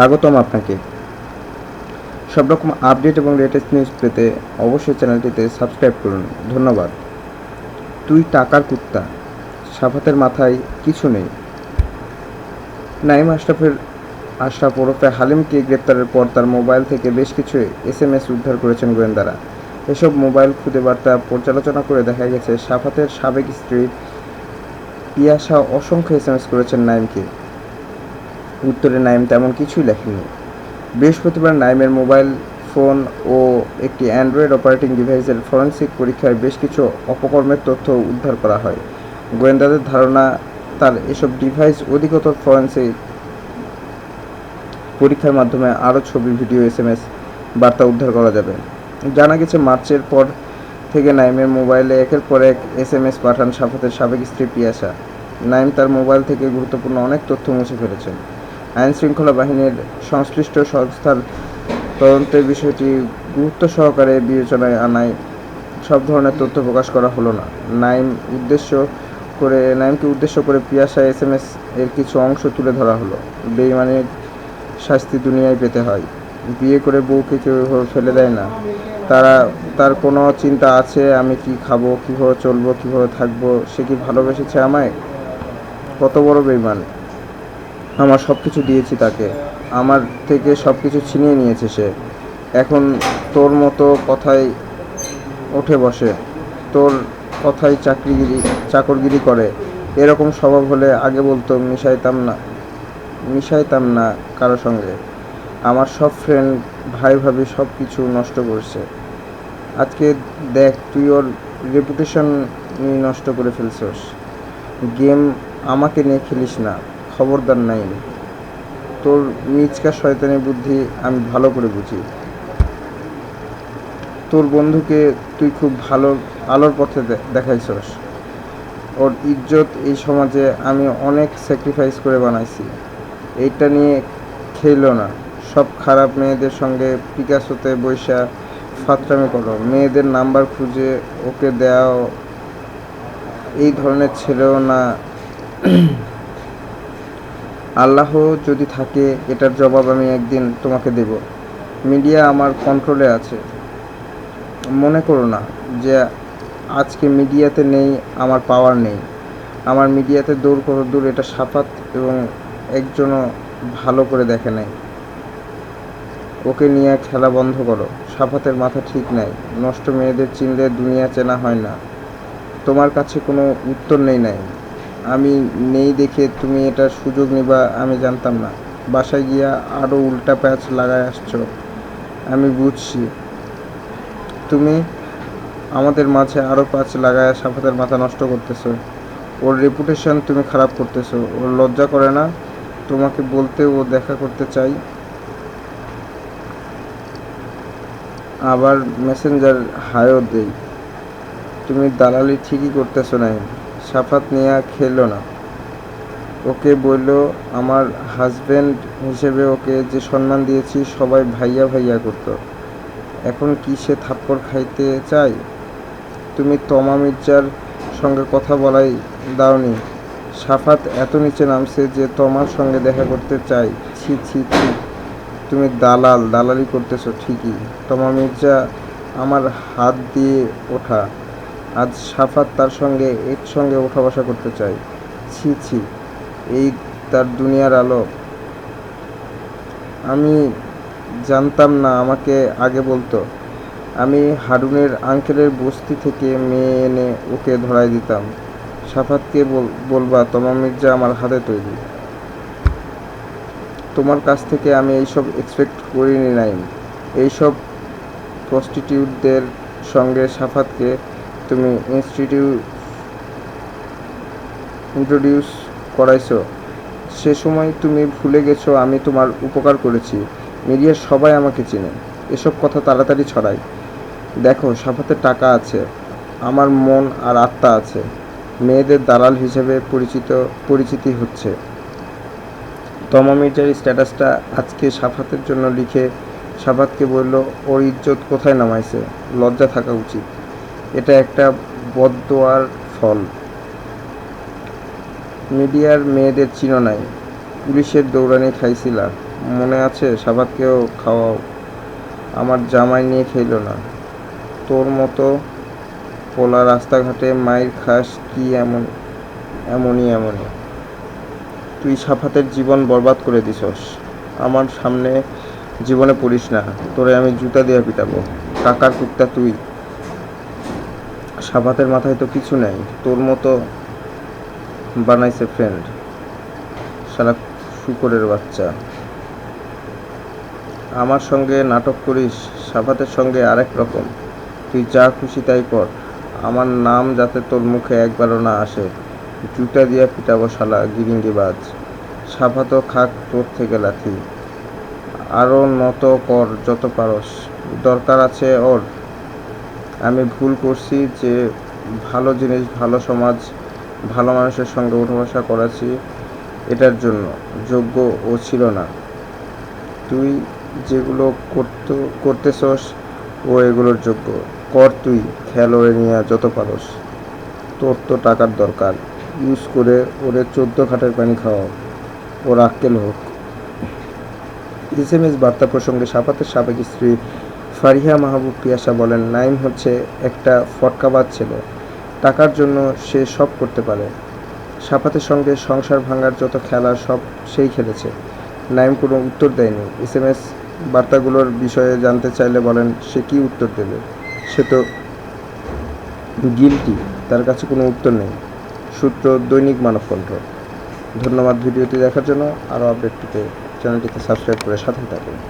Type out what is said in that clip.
স্বাগতম আপনাকে। সব রকম আপডেট এবং লেটেস্ট নিউজ পেতে অবশ্যই চ্যানেলটিতে সাবস্ক্রাইব করুন। ধন্যবাদ। তুই টাকার কুত্তা। সাফাতের মাথায় কিছু নেই। নাইম আশরাফের আশরাফ ওরফে হালিমকে গ্রেপ্তারের পর তার মোবাইল থেকে বেশ কিছু এস এম এস উদ্ধার করেছেন গোয়েন্দারা। এসব মোবাইল খুদে বার্তা পর্যালোচনা করে দেখা গেছে, সাফাতের সাবেক স্ত্রী পিয়াসা অসংখ্য এস এম এস করেছেন নাইমকে। উত্তরে নাইম তেমন কিছুই লেখেননি বৃহস্পতিবার নাইমের মোবাইল ফোন ও একটি অ্যান্ড্রয়েড অপারেটিং ডিভাইসের ফরেন্সিক পরীক্ষায় বেশ কিছু অপকর্মের তথ্য উদ্ধার করা হয়। গোয়েন্দাদের ধারণা, তার এসব ডিভাইস অধিকতর ফরেন্সিক পরীক্ষার মাধ্যমে আরও ছবি, ভিডিও এস এম এস বার্তা উদ্ধার করা যাবে। জানা গেছে, মার্চের পর থেকে নাইমের মোবাইলে একের পর এক এস এম এস পাঠান সাফাতের সাবেক স্ত্রী পিয়াসা। নাইম তার মোবাইল থেকে গুরুত্বপূর্ণ অনেক তথ্য মুছে ফেলেছেন। আইন শৃঙ্খলা বাহিনীর সংশ্লিষ্ট সংস্থার তদন্তের বিষয়টি গুরুত্ব সহকারে বিবেচনায় আনায় সব ধরনের তথ্য প্রকাশ করা হলো না। নাইম উদ্দেশ্য করে, নাইমকে উদ্দেশ্য করে পিয়াসা এস এম এস এর কিছু অংশ তুলে ধরা হলো। বেইমানের শাস্তি দুনিয়ায় পেতে হয়। বিয়ে করে বউকে কেউ ফেলে দেয় না। তারা, তার কোনো চিন্তা আছে, আমি কি খাব, কীভাবে চলবো, কীভাবে থাকব, সে কি ভালোবেসেছে আমায়? কত বড় বেইমান। আমার সব কিছু দিয়েছি তাকে। আমার থেকে সব কিছু ছিনিয়ে নিয়েছে সে। এখন তোর মতো কথাই ওঠে বসে। তোর কথাই চাকরিগিরি, চাকরগিরি করে। এরকম স্বভাব হলে আগে বলতো মিশাইতাম না মিশাইতাম না কারও সঙ্গে। আমার সব ফ্রেন্ড ভাই, ভাবি সব কিছু নষ্ট করছে। আজকে দেখ, তুই ওর রেপুটেশন নষ্ট করে ফেলছস। গেম আমাকে নিয়ে খেলিস না। খবরদার নাই। তোর মিচকা শয়তানি বুদ্ধি আমি ভালো করে বুঝি। তোর বন্ধুকে তুই খুব ভালো আলোর পথে দেখাইছস। ওর ইজ্জত এই সমাজে আমি অনেক স্যাক্রিফাইস করে বানাইছি। এইটা নিয়ে খেল না। সব খারাপ মেয়েদের সঙ্গে পিকাসোতে বৈশা ফাতরামি করো। মেয়েদের নাম্বার খুঁজে ওকে দেওয়া এই ধরনের ছেলেও না। আল্লাহ যদি থাকে, এটার জবাব আমি একদিন তোমাকে দেব। মিডিয়া আমার কন্ট্রোলে আছে। মনে করো না যে আজকে মিডিয়াতে নেই, আমার পাওয়ার নেই। আমার মিডিয়াতে দৌড় করো দূর এটা সাফাত এবং একজনও ভালো করে দেখে নাই। ওকে নিয়ে খেলা বন্ধ করো। সাফাতের মাথা ঠিক নাই। নষ্ট মেয়েদের চিনলে দুনিয়া চেনা হয় না। তোমার কাছে কোনো উত্তর নেই নাই। আমি নেই দেখে তুমি এটা সুযোগ নিবা, আমি জানতাম না। বাসায় গিয়া আরও উল্টা প্যাচ লাগায় আসছো। আমি বুঝছি। তুমি আমাদের মাঝে আরও প্যাচ লাগায় সাফাতের মাথা নষ্ট করতেছো। ওর রেপুটেশন তুমি খারাপ করতেছো। ওর লজ্জা করে না। তোমাকে বলতে ও দেখা করতে চাই। আবার মেসেঞ্জার হায়ও দেই। তুমি দালালি ঠিকই করতেছো নাই সাফাত নিয়ে খেলো না। ওকে বলল, আমার হাজব্যান্ড হিসেবে ওকে যে সম্মান দিয়েছি, সবাই ভাইয়া ভাইয়া করতো। এখন কি সে থাপ্পড় খাইতে চায়? তুমি তমা মির্জার সঙ্গে কথা বলাই দাওনি। সাফাত এত নিচে নামছে যে তোমার সঙ্গে দেখা করতে চাই ছি ছি ছি। তুমি দালাল, দালালি করতেছো ঠিকই। তমা মির্জা আমার হাত দিয়ে ওঠা। আজ সাফাত তার সঙ্গে একসঙ্গে ওঠা বসা করতে চাই। ছি ছি, এই তার দুনিয়ার আলো। আমি জানতাম না, আমাকে আগে বলতো। আমি হারুনের আঙ্কেলের বস্তি থেকে মেয়ে এনে ওকে ধরাই দিতাম। সাফাতকে বলবা, তোমার মির্জা আমার হাতে তৈরি। তোমার কাছ থেকে আমি এইসব এক্সপেক্ট করিনি নাই এইসব প্রস্টিটিউটদের সঙ্গে সাফাতকে তুমি ইনস্টিটিউট ইন্ট্রোডিউস করাইছো, সে সময় তুমি ভুলে গেছো, আমি তোমার উপকার করেছি। মিডিয়ার সবাই আমাকে চেনে। এসব কথা তাড়াতাড়ি ছড়ায় দেখো, সাফাতে টাকা আছে। আমার মন আর আত্মা আছে। মেয়েদের দালাল হিসেবে পরিচিত, পরিচিতি হচ্ছে। তমা মির্জার স্ট্যাটাসটা আজকে সাফাতের জন্য লিখে সাফাতকে বলল, ওর ইজ্জত কোথায় নামাইছে? লজ্জা থাকা উচিত। এটা একটা বদদোয়ার ফল মিডিয়ার মেয়েদের চিনো নাই। পুলিশের দৌড়ানি খাইছিলা। মনে আছে, সাবাতকেও খাওয়াও। আমার জামাই নিয়ে খেলো না। তোর মতো পোলা রাস্তাঘাটে মায়ের খাস কি এমন, এমনই এমনই। তুই সাফাতের জীবন বরবাদ করে দিছস। আমার সামনে জীবনে পড়িস না। তোরে আমি জুতা দিয়ে পিটাবো। টাকার কুত্তা তুই। সাফাতের মাথায় তো কিছু নেই, তোর মতো বানাইছে ফ্রেন্ড সারা শুকরের বাচ্চা। আমার সঙ্গে নাটক করিস সাফাতের সঙ্গে আরেক রকম। তুই যা খুশি তাই কর। আমার নাম যাতে তোর মুখে একবারও না আসে। জুতা দিয়া পিটাবো শালা গিরিঙ্গিবাজ। সাফাতও খাক তোর থেকে লাথি। আরও নত কর যত পারস। দরকার আছে ওর। আমি ভুল করছি যে ভালো জিনিস, ভালো সমাজ, ভালো মানুষের সঙ্গে উঠা বসা করাছি, এটার জন্য। যোগ্য ও ছিল না। তুই যেগুলো করতে, করতেছস, ও এগুলোর যোগ্য। কর তুই খেল ওরে নিয়ে যত পারস। তোর তো টাকার দরকার। ইউজ করে ওরে চোদ্দ খাটের পানি খাওয়াও। ওর আক্কেল হোক। এস এম এস বার্তা প্রসঙ্গে সাপাতের সাবেক স্ত্রী ফারিহা মাহবুব পিয়াসা বলেন নাইম হচ্ছে একটা ফটকাবাজ ছেলে। টাকার জন্য সে সব করতে পারে। সাপাতের সঙ্গে সংসার ভাঙার যত খেলা সব সেই খেলেছে। নাইম কোনো উত্তর দেয়নি। এস এম এস বার্তাগুলোর বিষয়ে জানতে চাইলে বলেন, সে কি উত্তর দেবে? সে তো গিলটি তার কাছে কোনো উত্তর নেই। সূত্র দৈনিক মানবকণ্ঠ। ধন্যবাদ ভিডিওটি দেখার জন্য। আরও আপডেট পেতে চ্যানেলটিকে সাবস্ক্রাইব করে সাথে থাকুন।